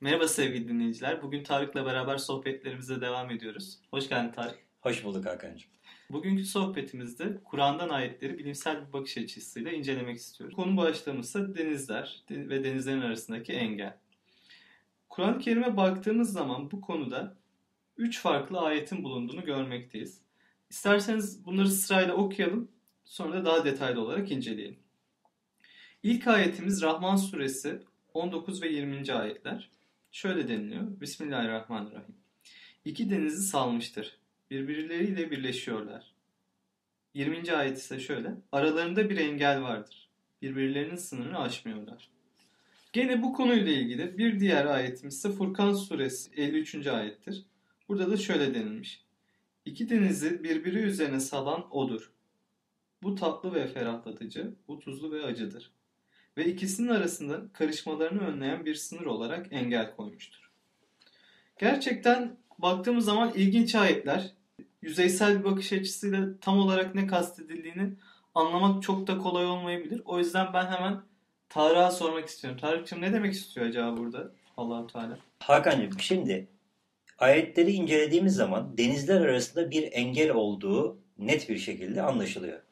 Merhaba sevgili dinleyiciler. Bugün Tarık'la beraber sohbetlerimize devam ediyoruz. Hoş geldin Tarık. Hoş bulduk Hakan'cığım. Bugünkü sohbetimizde Kur'an'dan ayetleri bilimsel bir bakış açısıyla incelemek istiyoruz. Konu başlığımız ise denizler ve denizlerin arasındaki engel. Kur'an-ı Kerim'e baktığımız zaman bu konuda üç farklı ayetin bulunduğunu görmekteyiz. İsterseniz bunları sırayla okuyalım, sonra da daha detaylı olarak inceleyelim. İlk ayetimiz Rahman suresi 19 ve 20. ayetler. Şöyle deniliyor. Bismillahirrahmanirrahim. İki denizi salmıştır. Birbirleriyle birleşiyorlar. 20. ayet ise şöyle. Aralarında bir engel vardır. Birbirlerinin sınırını aşmıyorlar. Gene bu konuyla ilgili bir diğer ayetimiz ise Furkan suresi 53. ayettir. Burada da şöyle denilmiş. İki denizi birbiri üzerine salan odur. Bu tatlı ve ferahlatıcı, bu tuzlu ve acıdır. Ve ikisinin arasında karışmalarını önleyen bir sınır olarak engel koymuştur. Gerçekten baktığımız zaman ilginç ayetler. Yüzeysel bir bakış açısıyla tam olarak ne kastedildiğini anlamak çok da kolay olmayabilir. O yüzden ben hemen Tarık'a sormak istiyorum. Tarık'cığım ne demek istiyor acaba burada Allahu Teala? Hakan'cığım şimdi ayetleri incelediğimiz zaman denizler arasında bir engel olduğu net bir şekilde anlaşılıyor.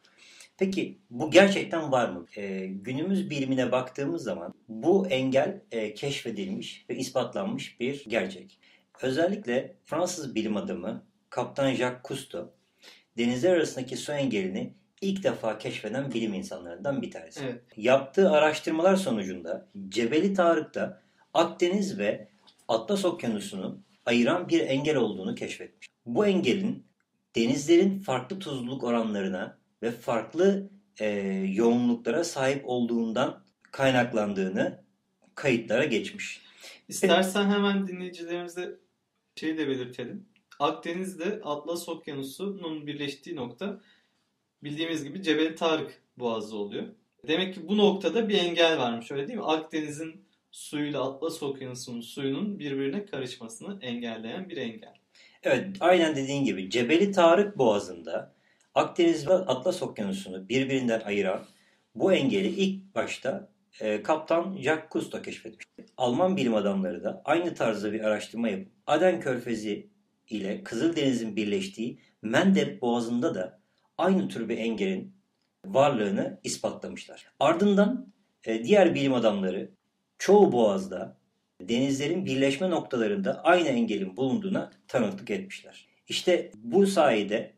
Peki bu gerçekten var mı? Ee, günümüz bilimine baktığımız zaman bu engel e, keşfedilmiş ve ispatlanmış bir gerçek. Özellikle Fransız bilim adamı Kaptan Jacques Cousteau denizler arasındaki su engelini ilk defa keşfeden bilim insanlarından bir tanesi. Evet. Yaptığı araştırmalar sonucunda Cebeli Tarık'ta Akdeniz ve Atlas Okyanusu'nu ayıran bir engel olduğunu keşfetmiş. Bu engelin denizlerin farklı tuzluluk oranlarına ve farklı e, yoğunluklara sahip olduğundan kaynaklandığını kayıtlara geçmiş. İstersen hemen dinleyicilerimize şeyi de belirtelim. Akdeniz'de Atlas Okyanusu'nun birleştiği nokta bildiğimiz gibi Cebel Tarık Boğazı oluyor. Demek ki bu noktada bir engel varmış öyle değil mi? Akdeniz'in suyuyla Atlas Okyanusu'nun suyunun birbirine karışmasını engelleyen bir engel. Evet aynen dediğin gibi Cebeli Tarık Boğazı'nda Akdeniz ve Atlas Okyanusu'nu birbirinden ayıran bu engeli ilk başta e, Kaptan Jacques Cousteau keşfetmiş. Alman bilim adamları da aynı tarzda bir araştırma yapıp Aden Körfezi ile Kızıldeniz'in birleştiği Mendeb Boğazı'nda da aynı tür bir engelin varlığını ispatlamışlar. Ardından e, diğer bilim adamları çoğu boğazda denizlerin birleşme noktalarında aynı engelin bulunduğuna tanıklık etmişler. İşte bu sayede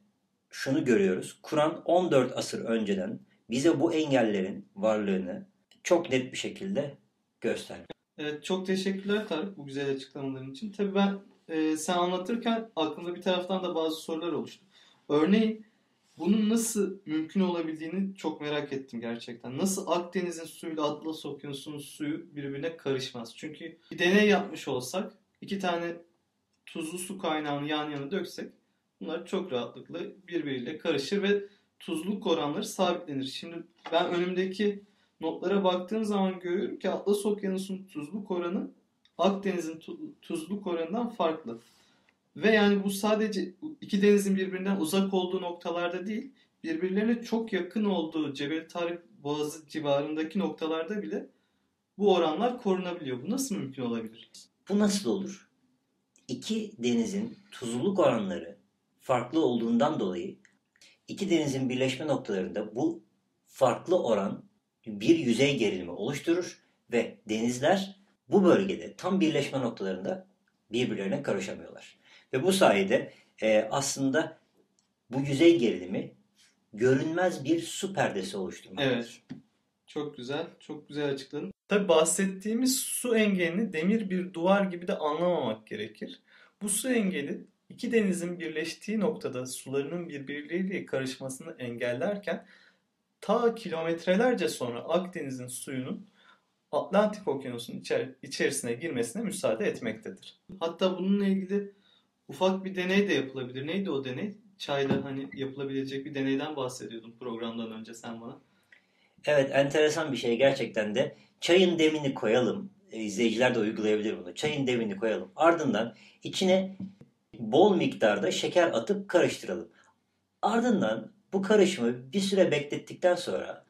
şunu görüyoruz. Kur'an 14 asır önceden bize bu engellerin varlığını çok net bir şekilde göstermiş. Evet, çok teşekkürler Tarık bu güzel açıklamaların için. Tabii ben e, sen anlatırken aklımda bir taraftan da bazı sorular oluştu. Örneğin bunun nasıl mümkün olabildiğini çok merak ettim gerçekten. Nasıl Akdeniz'in suyuyla Atlas Okyanusu'nun suyu birbirine karışmaz? Çünkü bir deney yapmış olsak iki tane tuzlu su kaynağını yan yana döksek bunlar çok rahatlıkla birbiriyle karışır ve tuzluluk oranları sabitlenir. Şimdi ben önümdeki notlara baktığım zaman görüyorum ki Atlas Okyanusu'nun tuzluk oranı Akdeniz'in tuzluk oranından farklı. Ve yani bu sadece iki denizin birbirinden uzak olduğu noktalarda değil, birbirlerine çok yakın olduğu Cebel Tarık Boğazı civarındaki noktalarda bile bu oranlar korunabiliyor. Bu nasıl mümkün olabilir? Bu nasıl olur? İki denizin tuzluluk oranları farklı olduğundan dolayı iki denizin birleşme noktalarında bu farklı oran bir yüzey gerilimi oluşturur ve denizler bu bölgede tam birleşme noktalarında birbirlerine karışamıyorlar. Ve bu sayede e, aslında bu yüzey gerilimi görünmez bir su perdesi oluşturmaktadır. Evet. Çok güzel. Çok güzel açıkladın. Tabi bahsettiğimiz su engelini demir bir duvar gibi de anlamamak gerekir. Bu su engeli iki denizin birleştiği noktada sularının birbirleriyle karışmasını engellerken ta kilometrelerce sonra Akdeniz'in suyunun Atlantik Okyanusu'nun içer içerisine girmesine müsaade etmektedir. Hatta bununla ilgili ufak bir deney de yapılabilir. Neydi o deney? Çayla hani yapılabilecek bir deneyden bahsediyordun programdan önce sen bana. Evet enteresan bir şey gerçekten de. Çayın demini koyalım. E, izleyiciler de uygulayabilir bunu. Çayın demini koyalım. Ardından içine bol miktarda şeker atıp karıştıralım. Ardından bu karışımı bir süre beklettikten sonra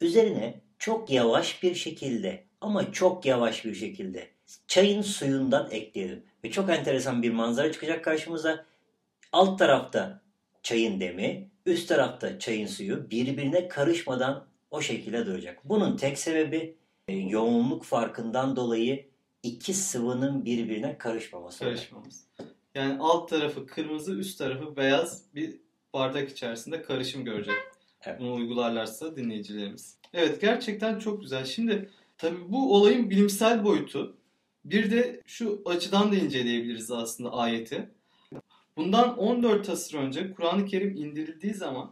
üzerine çok yavaş bir şekilde ama çok yavaş bir şekilde çayın suyundan ekleyelim. Ve çok enteresan bir manzara çıkacak karşımıza. Alt tarafta çayın demi, üst tarafta çayın suyu birbirine karışmadan o şekilde duracak. Bunun tek sebebi e, yoğunluk farkından dolayı iki sıvının birbirine karışmaması. Karışmamız. Yani alt tarafı kırmızı, üst tarafı beyaz bir bardak içerisinde karışım görecek. Evet. Bunu uygularlarsa dinleyicilerimiz. Evet gerçekten çok güzel. Şimdi tabii bu olayın bilimsel boyutu. Bir de şu açıdan da inceleyebiliriz aslında ayeti. Bundan 14 asır önce Kur'an-ı Kerim indirildiği zaman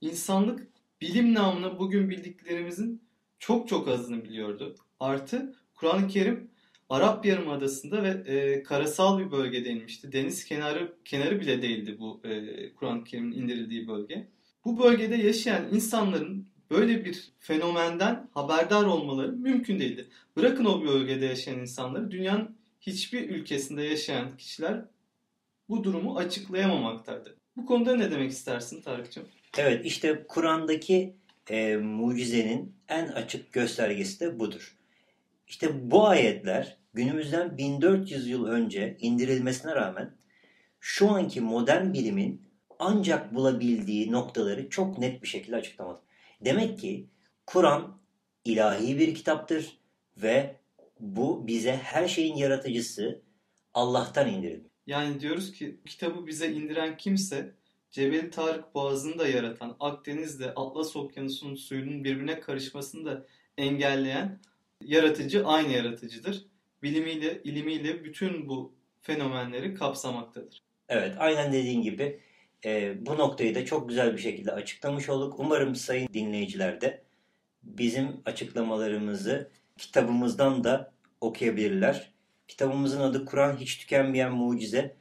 insanlık bilim namına bugün bildiklerimizin çok çok azını biliyordu. Artı Kur'an-ı Kerim Arap Yarımadası'nda ve e, karasal bir bölgede inmişti. Deniz kenarı kenarı bile değildi bu e, Kur'an-ı Kerim'in indirildiği bölge. Bu bölgede yaşayan insanların böyle bir fenomenden haberdar olmaları mümkün değildi. Bırakın o bölgede yaşayan insanları, dünyanın hiçbir ülkesinde yaşayan kişiler bu durumu açıklayamamaktadır. Bu konuda ne demek istersin Tarık'cığım? Evet işte Kur'an'daki e, mucizenin en açık göstergesi de budur. İşte bu ayetler günümüzden 1400 yıl önce indirilmesine rağmen şu anki modern bilimin ancak bulabildiği noktaları çok net bir şekilde açıklamadı. Demek ki Kur'an ilahi bir kitaptır ve bu bize her şeyin yaratıcısı Allah'tan indirildi. Yani diyoruz ki kitabı bize indiren kimse Cebeli Tarık Boğazı'nı da yaratan, Akdeniz'de Atlas Okyanusu'nun suyunun birbirine karışmasını da engelleyen yaratıcı aynı yaratıcıdır. Bilimiyle, ilimiyle bütün bu fenomenleri kapsamaktadır. Evet, aynen dediğin gibi e, bu noktayı da çok güzel bir şekilde açıklamış olduk. Umarım sayın dinleyiciler de bizim açıklamalarımızı kitabımızdan da okuyabilirler. Kitabımızın adı Kur'an Hiç Tükenmeyen Mucize.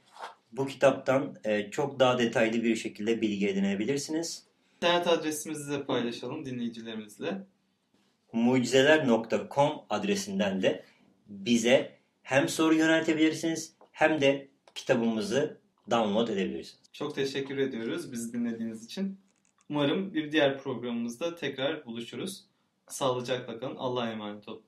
Bu kitaptan e, çok daha detaylı bir şekilde bilgi edinebilirsiniz. İnternet adresimizi de paylaşalım dinleyicilerimizle. Mucizeler.com adresinden de bize hem soru yöneltebilirsiniz hem de kitabımızı download edebilirsiniz. Çok teşekkür ediyoruz bizi dinlediğiniz için. Umarım bir diğer programımızda tekrar buluşuruz. Sağlıcakla kalın. Allah'a emanet olun.